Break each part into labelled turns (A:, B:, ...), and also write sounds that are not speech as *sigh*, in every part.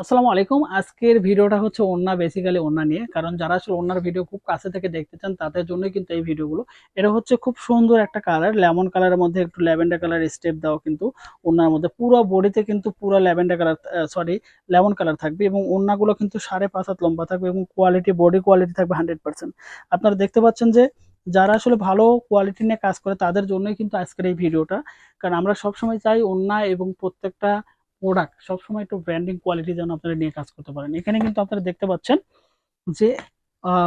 A: আসসালামু আলাইকুম। আজকের ভিডিওটা হচ্ছে ওন্না বেসিক্যালি ওন্না নিয়ে। কারণ যারা আসলে ওন্নার ভিডিও খুব কাছে থেকে দেখতে চান, তাদের জন্যই কিন্তু এই ভিডিওগুলো এটা হচ্ছে খুব সুন্দর একটা কালার লেমন কালারের মধ্যে একটু ল্যাভেন্ডার কালার স্টেপ দেওয়া কিন্তু ওন্নার মধ্যে। পুরো বডিতে কিন্তু পুরো lavender colour sorry lemon colour থাকবে এবং ওন্নাগুলো কিন্তু সাড়ে পাঁচ হাত লম্বা থাকবে এবং কোয়ালিটি বডি কোয়ালিটি থাকবে হান্ড্রেড পার্সেন্ট আপনারা দেখতে পাচ্ছেন যে যারা আসলে ভালো কোয়ালিটি নিয়ে কাজ করে, তাদের জন্যই কিন্তু আজকের এই ভিডিওটা কারণ আমরা সবসময় চাই ওন্না এবং প্রত্যেকটা প্রোডাক্ট সবসময় একটু ব্র্যান্ডিং কোয়ালিটি যেন আপনারা নিয়ে কাজ করতে পারেন। এখানে কিন্তু আপনারা দেখতে পাচ্ছেন যে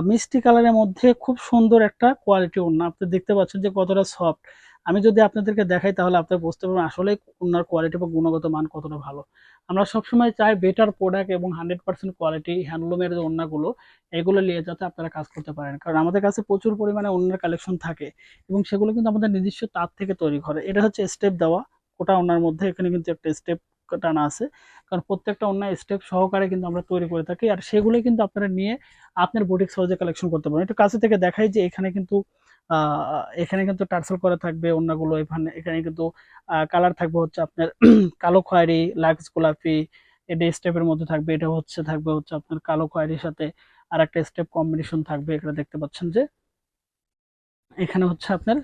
A: মিষ্টি কালারের মধ্যে খুব সুন্দর একটা কোয়ালিটি ওড়না। আপনি দেখতে পাচ্ছেন যে কতটা সফট আমি যদি আপনাদেরকে দেখাই তাহলে আপনারা বুঝতে পারবেন আসলে ওনার কোয়ালিটি বা গুণগত মান কতটা ভালো। আমরা সবসময় চাই বেটার প্রোডাক্ট এবং হান্ড্রেড পার্সেন্ট কোয়ালিটি হ্যান্ডলুমের যে ওড়নাগুলো, এগুলো নিয়ে যাতে আপনারা কাজ করতে পারেন। কারণ আমাদের কাছে প্রচুর পরিমাণে ওনার কালেকশন থাকে এবং সেগুলো কিন্তু আমাদের নিজস্ব তার থেকে তৈরি করে এটা হচ্ছে স্টেপ দেওয়া। ওটা ওনার মধ্যে এখানে কিন্তু একটা স্টেপ টানা আছে। কারণ প্রত্যেকটা অন্য স্টেপ সহকারে কিন্তু আমরা তৈরি করে থাকি। আর সেগুলো কিন্তু আপনারা নিয়ে আপনার বুটিক সহজে কালেকশন করতে পারেন একটু কাছে থেকে দেখাই যে এখানে কিন্তু এখানে কিন্তু টার্সেল করা থাকবে অন্যগুলো। এখানে এখানে কিন্তু কালার থাকবে হচ্ছে আপনার *clears throat* কালো খয়েরি লাক্স গোলাপি এটা স্টেপের মধ্যে থাকবে। এটা হচ্ছে, থাকবে হচ্ছে আপনার কালো খয়েরির সাথে আর একটা স্টেপ কম্বিনেশন থাকবে। এখানে দেখতে পাচ্ছেন যে, এখানে হচ্ছে আপনার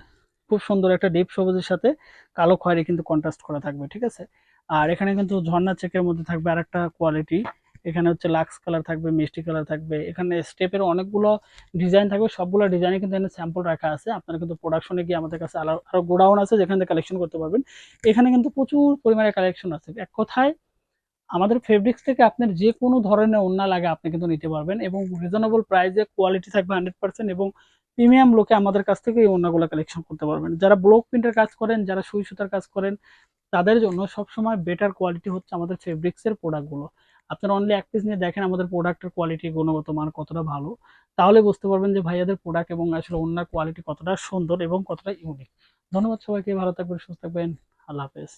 A: খুব সুন্দর একটা ডিপ সবুজের সাথে কালো খয়েরি কিন্তু কন্ট্রাস্ট করা থাকবে। ঠিক আছে? আর এখানে কিন্তু ঝর্ণা চেকের মধ্যে থাকবে আর একটা কোয়ালিটি এখানে হচ্ছে লাক্স কালার থাকবে, মিষ্টি কালার থাকবে। এখানে স্টেপের অনেকগুলো ডিজাইন থাকবে, সবগুলো ডিজাইনে কিন্তু এখানে স্যাম্পল রাখা আছে। আপনারা কিন্তু প্রোডাকশনে গিয়ে আমাদের কাছে আরও আরও গোডাউন আছে যেখান কালেকশন করতে পারবেন। এখানে কিন্তু প্রচুর পরিমাণে কালেকশন আছে। এক কথায়, আমাদের ফেব্রিক্স থেকে আপনার যে কোনো ধরনের ওড়না লাগে আপনি কিন্তু নিতে পারবেন এবং রিজনেবল প্রাইসে কোয়ালিটি থাকবে হান্ড্রেড পার্সেন্ট এবং প্রিমিয়াম লোকে আমাদের কাছ থেকে এই ওড়নাগুলো কালেকশন করতে পারবেন। যারা ব্লক প্রিন্টের কাজ করেন, যারা সুই সুতার কাজ করেন তাদের জন্য সবসময় বেটার কোয়ালিটি হচ্ছে আমাদের ফেব্রিক্সের প্রোডাক্টগুলো আপনারা অনলি এক পিস নিয়ে দেখেন আমাদের প্রোডাক্টের কোয়ালিটি গুণগত মান কতটা ভালো, তাহলে বুঝতে পারবেন যে ভাইয়াদের প্রোডাক্ট এবং আসলে অন্য কোয়ালিটি কতটা সুন্দর এবং কতটা ইউনিক ধন্যবাদ সবাইকে, ভালো থাকবেন, সুস্থ থাকবেন, আল্লাহ হাফেজ।